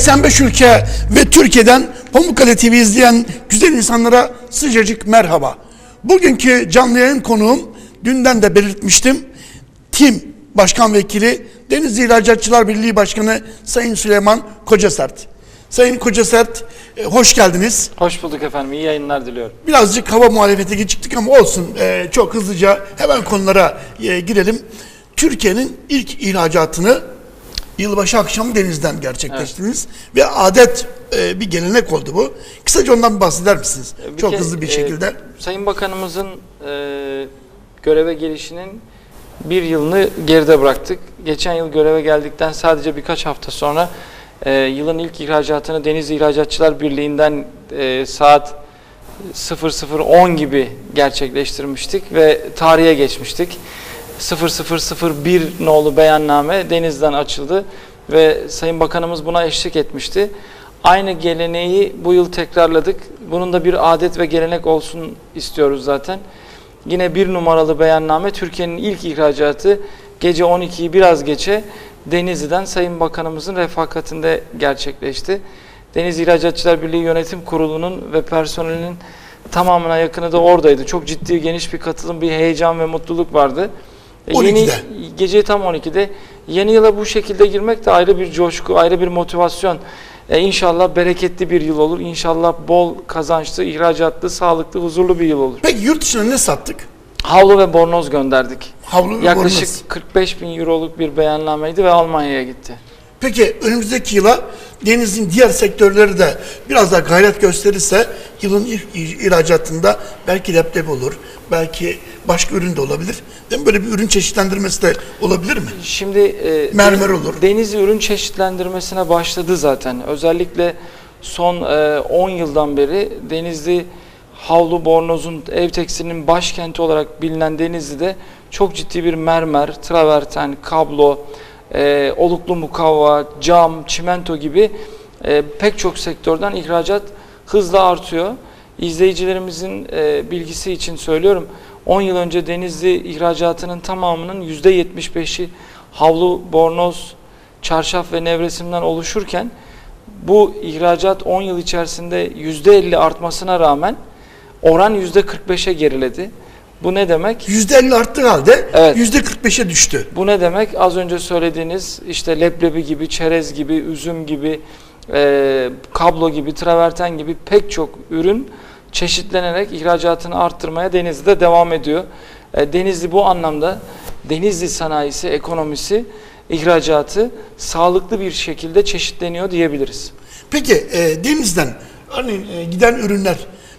85 ülke ve Türkiye'den Pamukkale TV izleyen güzel insanlara sıcacık merhaba. Bugünkü canlı yayın konuğum dünden de belirtmiştim. Tim Başkan Vekili Denizli İhracatçılar Birliği Başkanı Sayın Süleyman Kocasert. Sayın Kocasert e, hoş geldiniz. Hoş bulduk efendim. İyi yayınlar diliyorum. Birazcık hava muhalefeti geçtik ama olsun e, çok hızlıca hemen konulara e, girelim. Türkiye'nin ilk ihracatını yılbaşı akşamı denizden gerçekleştirdiniz ve adet e, bir gelenek oldu bu. Kısaca ondan bahseder misiniz? Bir çok hızlı bir e, şekilde. Sayın Bakanımızın e, göreve gelişinin bir yılını geride bıraktık. Geçen yıl göreve geldikten sadece birkaç hafta sonra e, yılın ilk ihracatını Denizli İhracatçılar Birliği'nden e, saat 00.10 gibi gerçekleştirmiştik ve tarihe geçmiştik. 0001 nolu beyanname denizden açıldı ve Sayın Bakanımız buna eşlik etmişti. Aynı geleneği bu yıl tekrarladık. Bunun da bir adet ve gelenek olsun istiyoruz zaten. Yine bir numaralı beyanname Türkiye'nin ilk ihracatı gece 12'yi biraz geçe Denizli'den Sayın Bakanımızın refakatinde gerçekleşti. Denizli İhracatçılar Birliği Yönetim Kurulu'nun ve personelinin tamamına yakını da oradaydı. Çok ciddi geniş bir katılım, bir heyecan ve mutluluk vardı. E, 12'de. Yeni, gece tam 12'de. Yeni yıla bu şekilde girmek de ayrı bir coşku, ayrı bir motivasyon. E, inşallah bereketli bir yıl olur. İnşallah bol kazançlı, ihracatlı, sağlıklı, huzurlu bir yıl olur. Peki yurt dışına ne sattık? Havlu ve bornoz gönderdik. Havlu ve Yaklaşık bornoz. 45 bin euroluk bir beyannameydi ve Almanya'ya gitti. Peki önümüzdeki yıla denizin diğer sektörleri de biraz daha gayret gösterirse yılın ilk ihracatında belki leblebi olur, belki başka ürün de olabilir. Değil mi? Böyle bir ürün çeşitlendirmesi de olabilir mi? Şimdi e, Mermer olur. Denizli ürün çeşitlendirmesine başladı zaten. Özellikle son e, 10 yıldan beri Denizli havlu bornozun ev tekstilinin başkenti olarak bilinen Denizli'de çok ciddi bir mermer, traverten, kablo, e, oluklu mukavva, cam, çimento gibi e, pek çok sektörden ihracat hızla artıyor. İzleyicilerimizin e, bilgisi için söylüyorum. 10 yıl önce Denizli ihracatının tamamının %75'i havlu, bornoz, çarşaf ve nevresimden oluşurken bu ihracat 10 yıl içerisinde %50 artmasına rağmen oran %45'e geriledi. Bu ne demek? %50 arttığı halde Evet. %45'e düştü. Bu ne demek? Az önce söylediğiniz işte leblebi gibi, çerez gibi, üzüm gibi, e, kablo gibi, traverten gibi pek çok ürün çeşitlenerek ihracatını arttırmaya Denizli'de devam ediyor. E, Denizli bu anlamda Denizli sanayisi, ekonomisi, ihracatı sağlıklı bir şekilde çeşitleniyor diyebiliriz. Peki e, denizden örneğin e, giden ürünler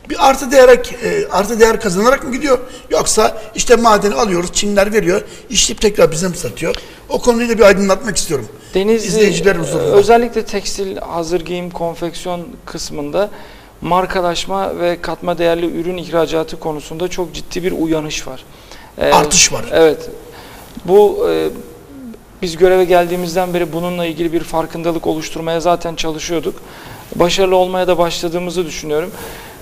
bir artı değerek e, artı değer kazanarak mı gidiyor yoksa işte madeni alıyoruz Çinler veriyor işleyip tekrar bize mi satıyor? O konuyu da bir aydınlatmak istiyorum. Denizli İzleyiciler e, özellikle tekstil, hazır giyim, konfeksiyon kısmında markalaşma ve katma değerli ürün ihracatı konusunda çok ciddi bir uyanış var. E, Artış var. Evet. Bu e, biz göreve geldiğimizden beri bununla ilgili bir farkındalık oluşturmaya zaten çalışıyorduk. Başarılı olmaya da başladığımızı düşünüyorum.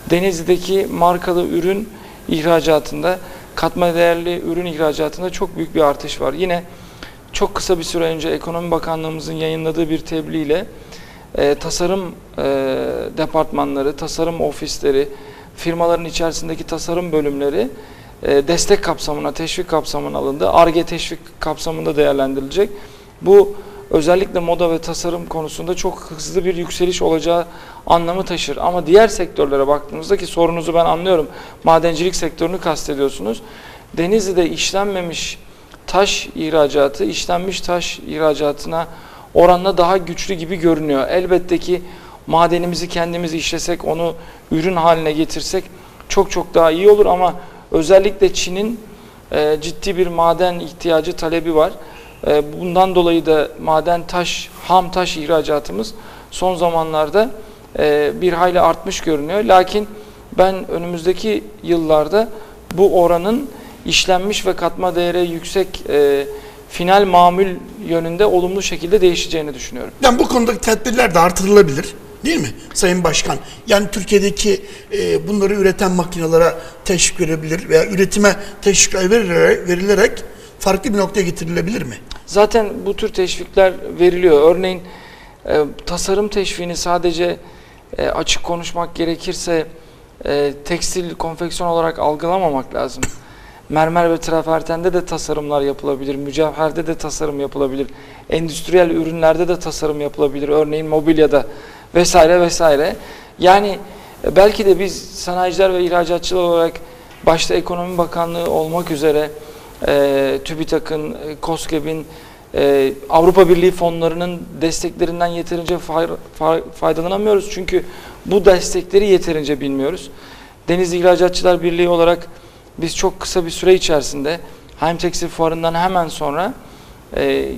Denizli'deki markalı ürün ihracatında, katma değerli ürün ihracatında çok büyük bir artış var. Yine çok kısa bir süre önce Ekonomi Bakanlığımızın yayınladığı bir tebliğ ile e, tasarım e, departmanları, tasarım ofisleri, firmaların içerisindeki tasarım bölümleri e, destek kapsamına, teşvik kapsamına alındı. ARGE teşvik kapsamında değerlendirilecek. Bu özellikle moda ve tasarım konusunda çok hızlı bir yükseliş olacağı anlamı taşır. Ama diğer sektörlere baktığımızda ki sorunuzu ben anlıyorum. Madencilik sektörünü kastediyorsunuz. Denizli'de işlenmemiş taş ihracatı, işlenmiş taş ihracatına oranla daha güçlü gibi görünüyor. Elbette ki madenimizi kendimiz işlesek, onu ürün haline getirsek çok çok daha iyi olur ama özellikle Çin'in e, ciddi bir maden ihtiyacı, talebi var. E, bundan dolayı da maden taş, ham taş ihracatımız son zamanlarda e, bir hayli artmış görünüyor. Lakin ben önümüzdeki yıllarda bu oranın işlenmiş ve katma değeri yüksek e, final mamul yönünde olumlu şekilde değişeceğini düşünüyorum. Yani bu konudaki tedbirler de artırılabilir. Değil mi Sayın Başkan? Yani Türkiye'deki e, bunları üreten makinelere teşvik verebilir veya üretime teşvik verilerek, verilerek farklı bir noktaya getirilebilir mi? Zaten bu tür teşvikler veriliyor. Örneğin E, tasarım teşviğini sadece e, açık konuşmak gerekirse e, tekstil konfeksiyon olarak algılamamak lazım. Mermer ve travertende de tasarımlar yapılabilir, mücevherde de tasarım yapılabilir, endüstriyel ürünlerde de tasarım yapılabilir, örneğin mobilyada vesaire vesaire. Yani e, belki de biz sanayiciler ve ihracatçılar olarak başta Ekonomi Bakanlığı olmak üzere e, TÜBİTAK'ın, e, KOSGEB'in, e, Avrupa Birliği fonlarının desteklerinden yeterince fay- fay- faydalanamıyoruz. Çünkü bu destekleri yeterince bilmiyoruz. Deniz İhracatçılar Birliği olarak biz çok kısa bir süre içerisinde Haim Tekstil Fuarı'ndan hemen sonra e,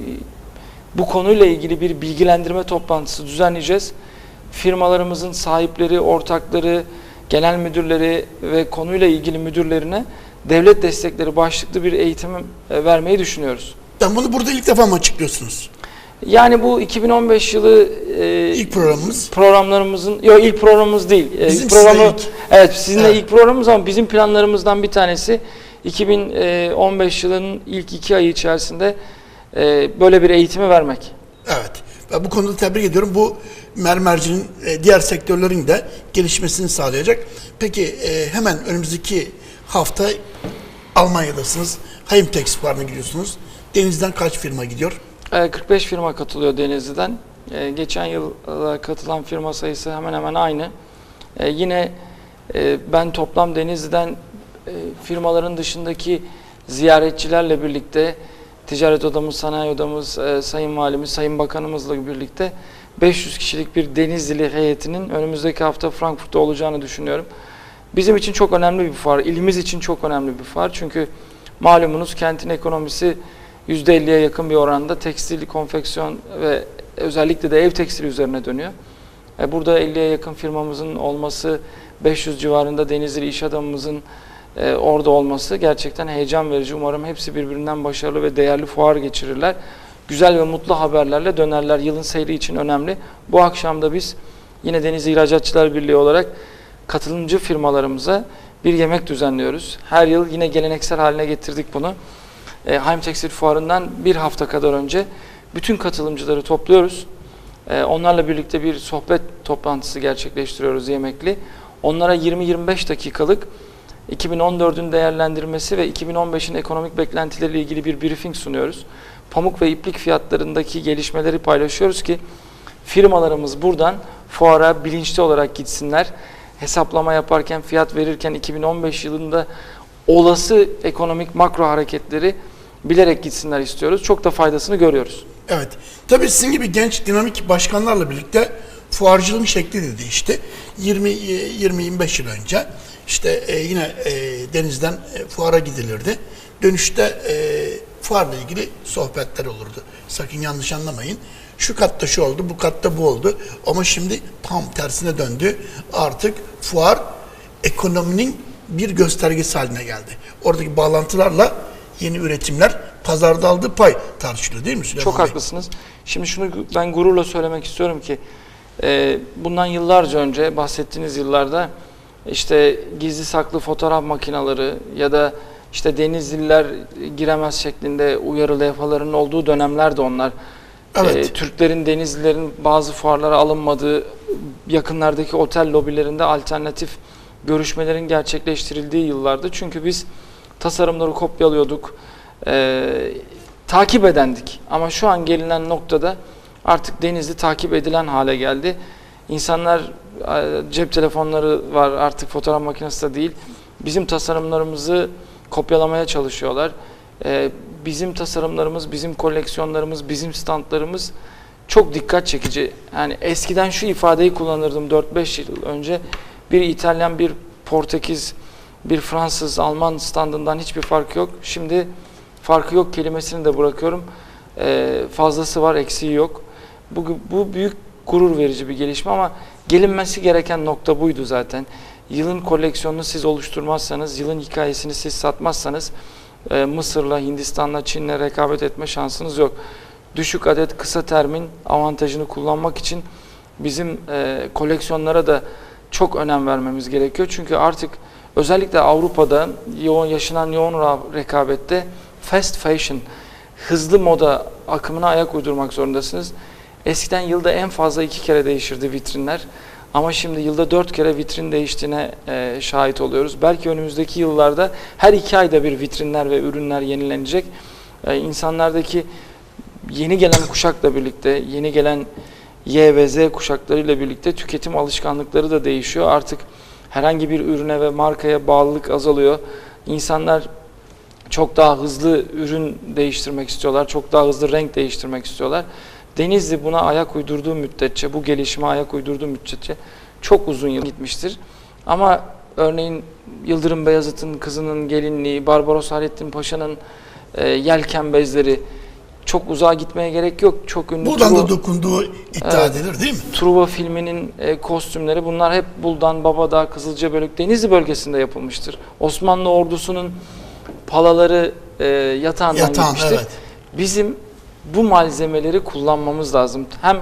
bu konuyla ilgili bir bilgilendirme toplantısı düzenleyeceğiz. Firmalarımızın sahipleri, ortakları, genel müdürleri ve konuyla ilgili müdürlerine devlet destekleri başlıklı bir eğitim e, vermeyi düşünüyoruz. Yani bunu burada ilk defa mı açıklıyorsunuz? Yani bu 2015 yılı e, İlk programımız. programlarımızın yok ilk programımız değil. E, Bizim programı ilk. evet sizinle Evet. ilk programımız ama bizim planlarımızdan bir tanesi 2015 yılının ilk iki ayı içerisinde e, böyle bir eğitimi vermek. Evet. Ve bu konuda tebrik ediyorum. Bu mermercinin e, diğer sektörlerin de gelişmesini sağlayacak. Peki e, hemen önümüzdeki hafta Almanya'dasınız. Heimtex fuarına gidiyorsunuz. Denizden kaç firma gidiyor? E, 45 firma katılıyor Denizli'den. E, geçen yıl e, katılan firma sayısı hemen hemen aynı. E, yine e, ben toplam Denizli'den e, firmaların dışındaki ziyaretçilerle birlikte ticaret odamız, sanayi odamız, e, sayın valimiz, sayın bakanımızla birlikte 500 kişilik bir Denizlili heyetinin önümüzdeki hafta Frankfurt'ta olacağını düşünüyorum. Bizim için çok önemli bir fuar, ilimiz için çok önemli bir fuar. Çünkü malumunuz kentin ekonomisi %50'ye yakın bir oranda tekstil, konfeksiyon ve özellikle de ev tekstili üzerine dönüyor. E, Burada 50'ye yakın firmamızın olması, 500 civarında Denizli iş adamımızın e, orada olması gerçekten heyecan verici. Umarım hepsi birbirinden başarılı ve değerli fuar geçirirler. Güzel ve mutlu haberlerle dönerler. Yılın seyri için önemli. Bu akşam da biz yine Deniz İhracatçılar Birliği olarak katılımcı firmalarımıza bir yemek düzenliyoruz. Her yıl yine geleneksel haline getirdik bunu. E, Haim Tekstil Fuarı'ndan bir hafta kadar önce bütün katılımcıları topluyoruz. E, onlarla birlikte bir sohbet toplantısı gerçekleştiriyoruz yemekli. Onlara 20-25 dakikalık 2014'ün değerlendirmesi ve 2015'in ekonomik beklentileriyle ilgili bir briefing sunuyoruz. Pamuk ve iplik fiyatlarındaki gelişmeleri paylaşıyoruz ki firmalarımız buradan fuara bilinçli olarak gitsinler. Hesaplama yaparken, fiyat verirken 2015 yılında olası ekonomik makro hareketleri bilerek gitsinler istiyoruz. Çok da faydasını görüyoruz. Evet. Tabii sizin gibi genç dinamik başkanlarla birlikte fuarcılığın şekli de değişti. 20 20-25 yıl önce işte e, yine e, denizden e, fuara gidilirdi. Dönüşte e, fuarla ilgili sohbetler olurdu. Sakın yanlış anlamayın. Şu katta şu oldu, bu katta bu oldu. Ama şimdi tam tersine döndü. Artık fuar ekonominin bir göstergesi haline geldi. Oradaki bağlantılarla yeni üretimler, pazarda aldığı pay tartışılıyor değil mi Süleyman Çok Bey? haklısınız. Şimdi şunu ben gururla söylemek istiyorum ki e, bundan yıllarca önce bahsettiğiniz yıllarda işte gizli saklı fotoğraf makineleri ya da işte denizliler giremez şeklinde uyarı levhalarının olduğu dönemlerde onlar. Evet. E, Türklerin, denizlilerin bazı fuarlara alınmadığı yakınlardaki otel lobilerinde alternatif görüşmelerin gerçekleştirildiği yıllardı. Çünkü biz tasarımları kopyalıyorduk, e, takip edendik. Ama şu an gelinen noktada artık Denizli takip edilen hale geldi. İnsanlar e, cep telefonları var artık fotoğraf makinesi de değil. Bizim tasarımlarımızı kopyalamaya çalışıyorlar. E, bizim tasarımlarımız, bizim koleksiyonlarımız, bizim standlarımız çok dikkat çekici. Yani eskiden şu ifadeyi kullanırdım 4-5 yıl önce. Bir İtalyan, bir Portekiz, bir Fransız, Alman standından hiçbir fark yok. Şimdi farkı yok kelimesini de bırakıyorum. Ee, fazlası var, eksiği yok. Bu, bu büyük gurur verici bir gelişme ama gelinmesi gereken nokta buydu zaten. Yılın koleksiyonunu siz oluşturmazsanız, yılın hikayesini siz satmazsanız e, Mısır'la, Hindistan'la, Çin'le rekabet etme şansınız yok. Düşük adet kısa termin avantajını kullanmak için bizim e, koleksiyonlara da çok önem vermemiz gerekiyor. Çünkü artık özellikle Avrupa'da yoğun yaşanan yoğun rekabette fast fashion, hızlı moda akımına ayak uydurmak zorundasınız. Eskiden yılda en fazla iki kere değişirdi vitrinler. Ama şimdi yılda dört kere vitrin değiştiğine e, şahit oluyoruz. Belki önümüzdeki yıllarda her iki ayda bir vitrinler ve ürünler yenilenecek. E, insanlardaki yeni gelen kuşakla birlikte, yeni gelen Y ve Z kuşaklarıyla birlikte tüketim alışkanlıkları da değişiyor. Artık herhangi bir ürüne ve markaya bağlılık azalıyor. İnsanlar çok daha hızlı ürün değiştirmek istiyorlar, çok daha hızlı renk değiştirmek istiyorlar. Denizli buna ayak uydurduğu müddetçe, bu gelişime ayak uydurduğu müddetçe çok uzun yıl gitmiştir. Ama örneğin Yıldırım Beyazıt'ın kızının gelinliği, Barbaros Hayrettin Paşa'nın e, yelken bezleri çok uzağa gitmeye gerek yok. Çok ünlü Buradan Truva- da dokunduğu iddia edilir değil mi? Truva filminin e, kostümleri bunlar hep Buldan, Babadağ, Kızılcabölük, Denizli bölgesinde yapılmıştır. Osmanlı ordusunun palaları e, yatağından Yatağın, gitmiştir. evet. Bizim bu malzemeleri kullanmamız lazım. Hem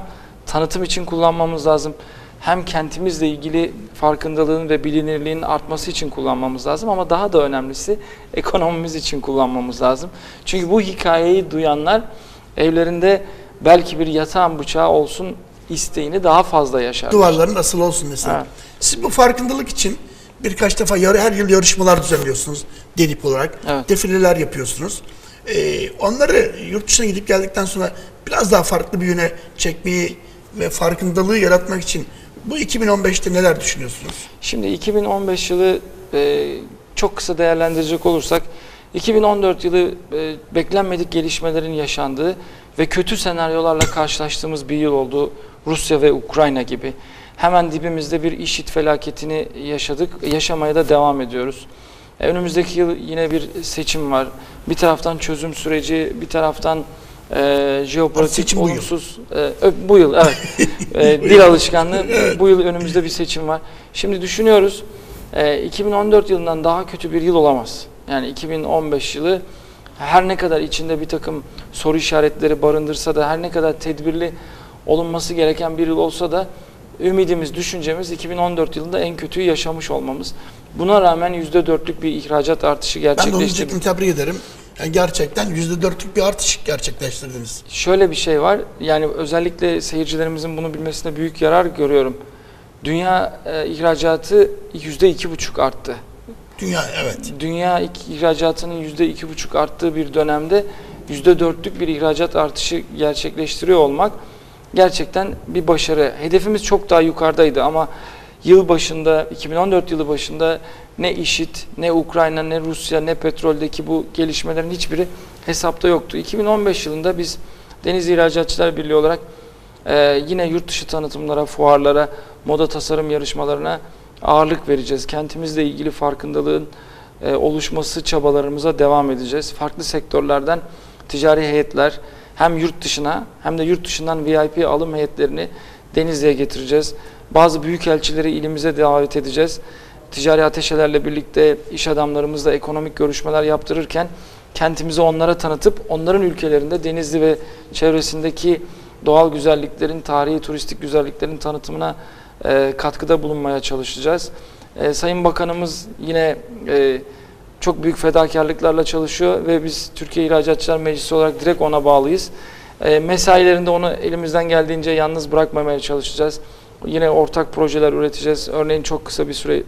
tanıtım için kullanmamız lazım. Hem kentimizle ilgili farkındalığın ve bilinirliğin artması için kullanmamız lazım ama daha da önemlisi ekonomimiz için kullanmamız lazım. Çünkü bu hikayeyi duyanlar evlerinde belki bir yatağın bıçağı olsun isteğini daha fazla yaşar. Duvarların asıl olsun mesela. Evet. Siz bu farkındalık için birkaç defa yarı, her yıl yarışmalar düzenliyorsunuz DENİP olarak. Evet. Defileler yapıyorsunuz. Ee, onları yurt dışına gidip geldikten sonra biraz daha farklı bir yöne çekmeyi ve farkındalığı yaratmak için bu 2015'te neler düşünüyorsunuz? Şimdi 2015 yılı e, çok kısa değerlendirecek olursak 2014 yılı e, beklenmedik gelişmelerin yaşandığı ve kötü senaryolarla karşılaştığımız bir yıl oldu. Rusya ve Ukrayna gibi. Hemen dibimizde bir işit felaketini yaşadık. Yaşamaya da devam ediyoruz. E, önümüzdeki yıl yine bir seçim var. Bir taraftan çözüm süreci, bir taraftan e, jeopolitik Seçim bu yıl. olumsuz. E, bu yıl evet. E, dil alışkanlığı. Bu yıl önümüzde bir seçim var. Şimdi düşünüyoruz. e, 2014 yılından daha kötü bir yıl olamaz. Yani 2015 yılı her ne kadar içinde bir takım soru işaretleri barındırsa da her ne kadar tedbirli olunması gereken bir yıl olsa da ümidimiz, düşüncemiz 2014 yılında en kötüyü yaşamış olmamız. Buna rağmen %4'lük bir ihracat artışı Ben de onu gerçekleştirdik. tebrik ederim. Yani gerçekten %4'lük bir artış gerçekleştirdiniz. Şöyle bir şey var. Yani özellikle seyircilerimizin bunu bilmesine büyük yarar görüyorum. Dünya e, ihracatı yüzde iki buçuk arttı. Dünya evet. Dünya ihracatının yüzde iki buçuk arttığı bir dönemde yüzde dörtlük bir ihracat artışı gerçekleştiriyor olmak gerçekten bir başarı. Hedefimiz çok daha yukarıdaydı ama yıl başında 2014 yılı başında ne IŞİD, ne Ukrayna, ne Rusya, ne petroldeki bu gelişmelerin hiçbiri hesapta yoktu. 2015 yılında biz Deniz İhracatçılar Birliği olarak e, yine yurt dışı tanıtımlara, fuarlara, moda tasarım yarışmalarına ağırlık vereceğiz. Kentimizle ilgili farkındalığın e, oluşması çabalarımıza devam edeceğiz. Farklı sektörlerden ticari heyetler hem yurt dışına hem de yurt dışından VIP alım heyetlerini Denizli'ye getireceğiz. Bazı büyükelçileri ilimize davet edeceğiz. Ticari ateşelerle birlikte iş adamlarımızla ekonomik görüşmeler yaptırırken kentimizi onlara tanıtıp onların ülkelerinde Denizli ve çevresindeki doğal güzelliklerin, tarihi turistik güzelliklerin tanıtımına e, katkıda bulunmaya çalışacağız. E, Sayın Bakanımız yine e, çok büyük fedakarlıklarla çalışıyor ve biz Türkiye İhracatçılar Meclisi olarak direkt ona bağlıyız. E, mesailerinde onu elimizden geldiğince yalnız bırakmamaya çalışacağız. Yine ortak projeler üreteceğiz. Örneğin çok kısa bir süre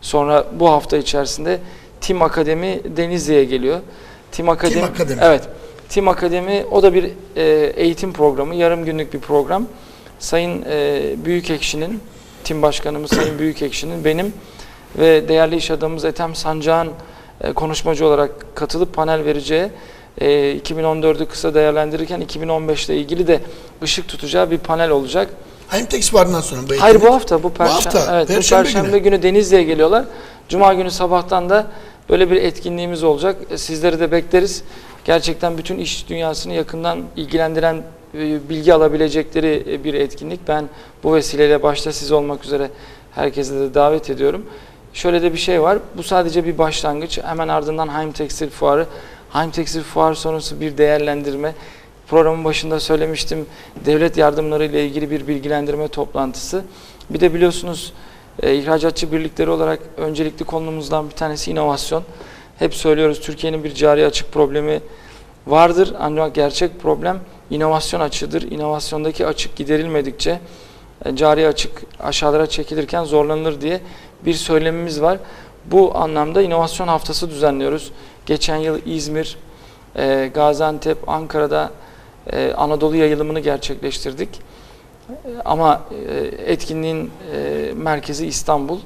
sonra bu hafta içerisinde Tim Akademi Denizli'ye geliyor. Tim Akademi, Akademi. Evet. Tim Akademi o da bir e, eğitim programı, yarım günlük bir program. Sayın e, Büyükekşi'nin, Tim Başkanımız Sayın Büyükekşi'nin benim ve değerli iş adamımız Ethem Sancak'ın e, konuşmacı olarak katılıp panel vereceği e, 2014'ü kısa değerlendirirken 2015 ile ilgili de ışık tutacağı bir panel olacak. Heimtex varından sonra bu Hayır etkinlik. bu hafta bu perşembe. hafta, evet, Perşembe bu perşembe günü. günü. Denizli'ye geliyorlar. Cuma günü sabahtan da böyle bir etkinliğimiz olacak. E, Sizleri de bekleriz. Gerçekten bütün iş dünyasını yakından ilgilendiren e, bilgi alabilecekleri e, bir etkinlik. Ben bu vesileyle başta siz olmak üzere herkese de davet ediyorum. Şöyle de bir şey var. Bu sadece bir başlangıç. Hemen ardından Haim Tekstil Fuarı. Haim Tekstil Fuarı sonrası bir değerlendirme. Programın başında söylemiştim. Devlet yardımları ile ilgili bir bilgilendirme toplantısı. Bir de biliyorsunuz e, ihracatçı birlikleri olarak öncelikli konumuzdan bir tanesi inovasyon. Hep söylüyoruz Türkiye'nin bir cari açık problemi vardır ancak gerçek problem inovasyon açıdır. İnovasyondaki açık giderilmedikçe e, cari açık aşağılara çekilirken zorlanır diye bir söylemimiz var. Bu anlamda inovasyon haftası düzenliyoruz. Geçen yıl İzmir, e, Gaziantep, Ankara'da e, Anadolu yayılımını gerçekleştirdik. E, Ama e, etkinliğin e, merkezi İstanbul.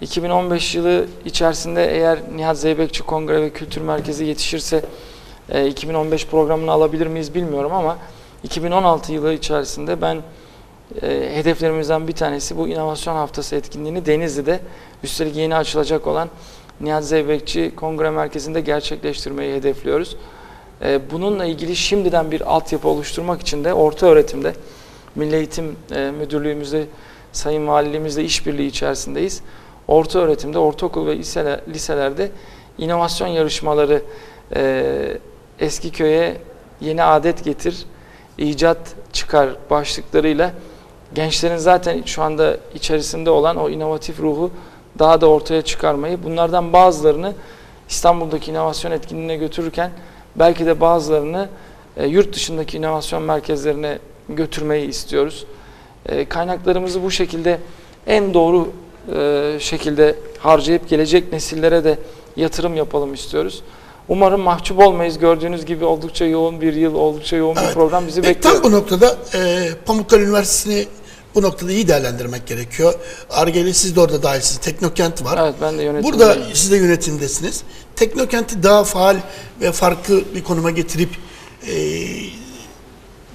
2015 yılı içerisinde eğer Nihat Zeybekçi Kongre ve Kültür Merkezi yetişirse e, 2015 programını alabilir miyiz bilmiyorum ama 2016 yılı içerisinde ben e, hedeflerimizden bir tanesi bu inovasyon haftası etkinliğini Denizli'de üstelik yeni açılacak olan Nihat Zeybekçi Kongre Merkezi'nde gerçekleştirmeyi hedefliyoruz. E, bununla ilgili şimdiden bir altyapı oluşturmak için de orta öğretimde Milli Eğitim e, Müdürlüğümüzde Sayın Valiliğimizle işbirliği içerisindeyiz. Orta öğretimde, ortaokul ve liseler, liselerde inovasyon yarışmaları e, eski köye yeni adet getir, icat çıkar başlıklarıyla gençlerin zaten şu anda içerisinde olan o inovatif ruhu daha da ortaya çıkarmayı, bunlardan bazılarını İstanbul'daki inovasyon etkinliğine götürürken belki de bazılarını e, yurt dışındaki inovasyon merkezlerine götürmeyi istiyoruz. E, kaynaklarımızı bu şekilde en doğru e, şekilde harcayıp gelecek nesillere de yatırım yapalım istiyoruz. Umarım mahcup olmayız. Gördüğünüz gibi oldukça yoğun bir yıl, oldukça yoğun bir Evet. program bizi bekliyor. tam bu noktada e, Pamukkale Üniversitesi'ni bu noktada iyi değerlendirmek gerekiyor. Arge'li siz de orada dahilsiniz. Teknokent var. Evet ben de yönetimdeyim. Burada siz de yönetimdesiniz. Teknokent'i daha faal ve farklı bir konuma getirip e,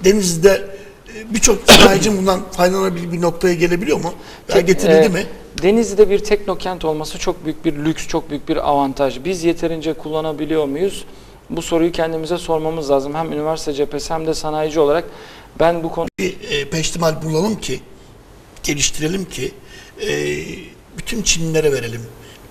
Denizli'de e, birçok sanayicinin bundan faydalanabilir bir noktaya gelebiliyor mu? Veya getirildi e, mi? Denizli'de bir teknokent olması çok büyük bir lüks, çok büyük bir avantaj. Biz yeterince kullanabiliyor muyuz? Bu soruyu kendimize sormamız lazım. Hem üniversite cephesi hem de sanayici olarak ben bu konu Bir e, peştemal bulalım ki, geliştirelim ki e, bütün Çinlilere verelim.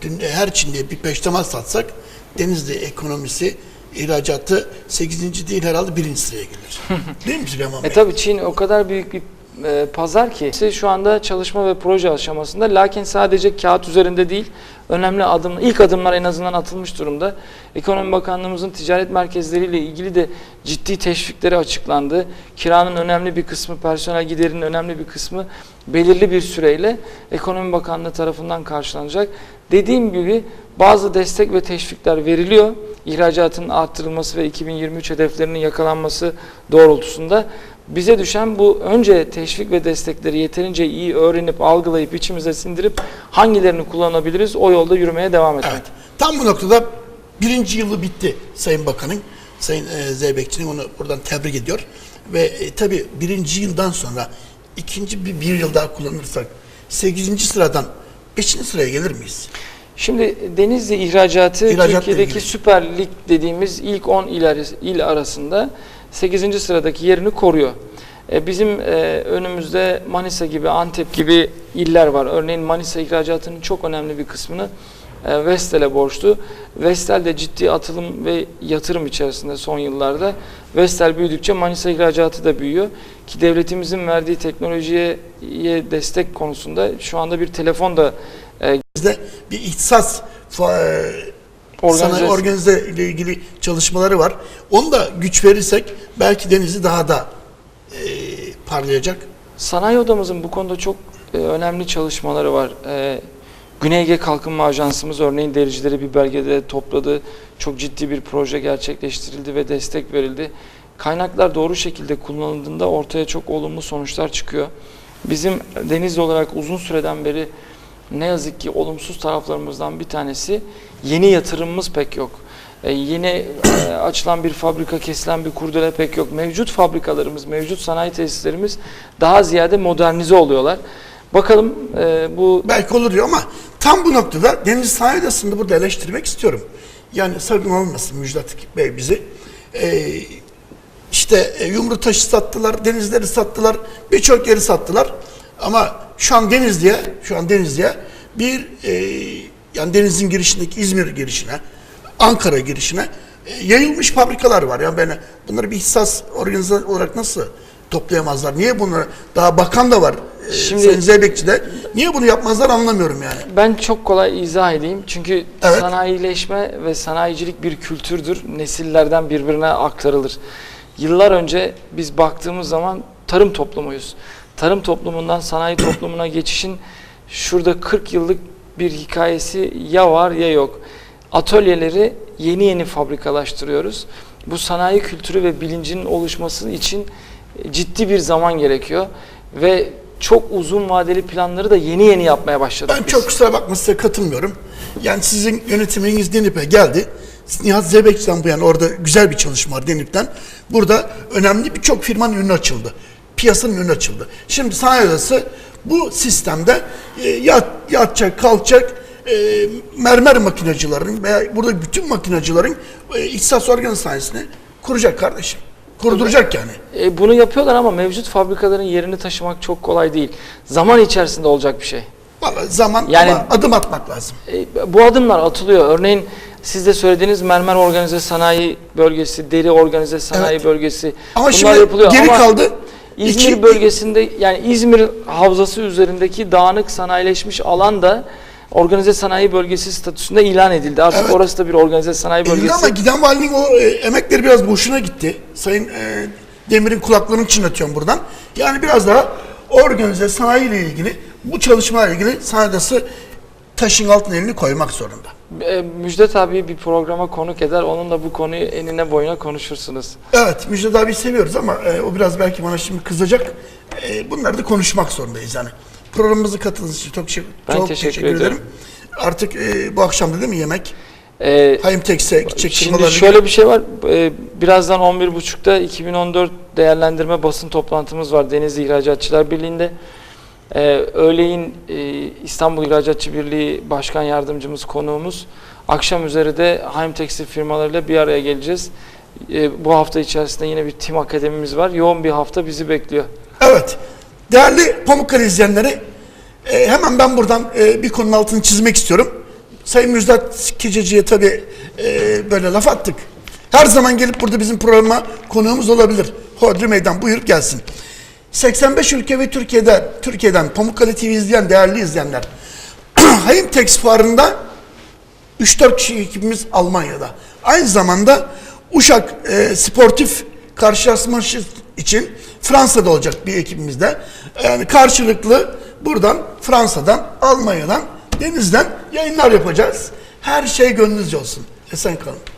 Bütün, e, her Çinliye bir peştemal satsak Denizli ekonomisi ihracatı 8. değil herhalde 1. sıraya gelir. değil mi Süleyman E Bey? tabii Çin o kadar büyük bir e, pazar ki şu anda çalışma ve proje aşamasında lakin sadece kağıt üzerinde değil önemli adım ilk adımlar en azından atılmış durumda. Ekonomi Bakanlığımızın ticaret merkezleriyle ilgili de ciddi teşvikleri açıklandı. Kiranın önemli bir kısmı, personel giderinin önemli bir kısmı belirli bir süreyle Ekonomi Bakanlığı tarafından karşılanacak. Dediğim gibi bazı destek ve teşvikler veriliyor. İhracatın arttırılması ve 2023 hedeflerinin yakalanması doğrultusunda bize düşen bu önce teşvik ve destekleri yeterince iyi öğrenip algılayıp içimize sindirip hangilerini kullanabiliriz o yolda yürümeye devam etmek. Evet. Tam bu noktada birinci yılı bitti Sayın Bakan'ın. Sayın e, Zeybekçi'nin onu buradan tebrik ediyor. Ve e, tabii birinci yıldan sonra ikinci bir, bir yıl daha kullanırsak sekizinci sıradan beşinci sıraya gelir miyiz? Şimdi Denizli ihracatı İhracatla Türkiye'deki. Süper Lig dediğimiz ilk 10 il, arası- il arasında 8. sıradaki yerini koruyor. E, bizim e, önümüzde Manisa gibi, Antep gibi iller var. Örneğin Manisa ihracatının çok önemli bir kısmını e, Vestel'e borçlu. Vestel de ciddi atılım ve yatırım içerisinde son yıllarda. Vestel büyüdükçe Manisa ihracatı da büyüyor. Ki devletimizin verdiği teknolojiye ye destek konusunda şu anda bir telefon da Bizde bir ihtisas Organize- sanayi organize ile ilgili çalışmaları var. Onu da güç verirsek belki Denizli daha da e, parlayacak. Sanayi odamızın bu konuda çok e, önemli çalışmaları var. E, Güney Ege Kalkınma Ajansımız örneğin dericileri bir belgede topladı. Çok ciddi bir proje gerçekleştirildi ve destek verildi. Kaynaklar doğru şekilde kullanıldığında ortaya çok olumlu sonuçlar çıkıyor. Bizim Denizli olarak uzun süreden beri ne yazık ki olumsuz taraflarımızdan bir tanesi yeni yatırımımız pek yok. E, yeni e, açılan bir fabrika, kesilen bir kurdele pek yok. Mevcut fabrikalarımız, mevcut sanayi tesislerimiz daha ziyade modernize oluyorlar. Bakalım e, bu Belki olur diyor ama tam bu noktada Denizli Sanayi Odası'nı burada eleştirmek istiyorum. Yani sakın olmasın Müjdat Bey bizi. Ee, işte e, yumru taşı sattılar, denizleri sattılar, birçok yeri sattılar. Ama şu an Denizli'ye, şu an Denizli'ye bir e, yani denizin girişindeki İzmir girişine, Ankara girişine e, yayılmış fabrikalar var. Yani ben bunları bir ihsas organize olarak nasıl toplayamazlar? Niye bunları daha bakan da var. e, Şimdi- Sayın Zeybekçi de. Niye bunu yapmazlar anlamıyorum yani. ben çok kolay izah edeyim. Çünkü Evet. sanayileşme ve sanayicilik bir kültürdür. Nesillerden birbirine aktarılır. Yıllar önce biz baktığımız zaman tarım toplumuyuz. Tarım toplumundan sanayi toplumuna geçişin şurada 40 yıllık bir hikayesi ya var ya yok. Atölyeleri yeni yeni fabrikalaştırıyoruz. Bu sanayi kültürü ve bilincinin oluşması için ciddi bir zaman gerekiyor ve çok uzun vadeli planları da yeni yeni yapmaya başladık Ben biz. çok kusura bakma size katılmıyorum. Yani sizin yönetiminiz Denip'e geldi. Nihat Zebek'ten bu yana orada güzel bir çalışma var Denip'ten. Burada önemli birçok firmanın önü açıldı. Piyasanın önü açıldı. Şimdi sanayi odası bu sistemde e, yat, yatacak, kalkacak e, mermer makinacıların veya burada bütün makinacıların e, ihtisas organ sanayisini kuracak kardeşim. Kurduracak yani. E, bunu yapıyorlar ama mevcut fabrikaların yerini taşımak çok kolay değil. Zaman içerisinde olacak bir şey. Vallahi zaman Yani- ama adım atmak lazım. E, bu adımlar atılıyor. Örneğin siz de söylediğiniz mermer organize sanayi bölgesi, deri organize sanayi Evet. bölgesi Ama bunlar şimdi yapılıyor. geri ama kaldı. İzmir İki- bölgesinde yani İzmir havzası üzerindeki dağınık sanayileşmiş alan da organize sanayi bölgesi statüsünde ilan edildi. Artık Evet. orası da bir organize sanayi bölgesi. ama giden valinin o e, emekleri biraz boşuna gitti. Sayın e, Demir'in kulaklarını çınlatıyorum buradan. Yani biraz daha organize sanayi ile ilgili bu çalışmalarla ilgili sanayidası taşın altına elini koymak zorunda. E, Müjdat abi bir programa konuk eder. Onunla bu konuyu enine boyuna konuşursunuz. Evet Müjdat abi seviyoruz ama e, o biraz belki bana şimdi kızacak. E, bunları da konuşmak zorundayız yani. Programımıza katıldığınız için çok, Ben çok teşekkür teşekkür, ederim. ederim. Artık e, bu akşam da değil mi yemek? E, Hayım Tekse gidecek Şimdi şöyle bir şey var. Ee, Birazdan 11.30'da 2014 değerlendirme basın toplantımız var Denizli İhracatçılar Birliği'nde. Ee, Öğleyin e, İstanbul İhracatçı Birliği Başkan Yardımcımız konuğumuz. Akşam üzeri de Haim Tekstil firmalarıyla bir araya geleceğiz. Ee, Bu hafta içerisinde yine bir tim akademimiz var. Yoğun bir hafta bizi bekliyor. Evet. Değerli Pamukkale izleyenleri e, hemen ben buradan e, bir konunun altını çizmek istiyorum. Sayın Müjdat Kiceci'ye tabii e, böyle laf attık. Her zaman gelip burada bizim programa konuğumuz olabilir. Hodri Meydan buyur gelsin. 85 ülke ve Türkiye'de Türkiye'den Pamukkale TV izleyen değerli izleyenler. Hayım Tex fuarında 3-4 kişi ekibimiz Almanya'da. Aynı zamanda Uşak e, sportif karşılaşması için Fransa'da olacak bir ekibimiz de. Yani karşılıklı buradan Fransa'dan, Almanya'dan, denizden yayınlar yapacağız. Her şey gönlünüzce olsun. Esen kalın.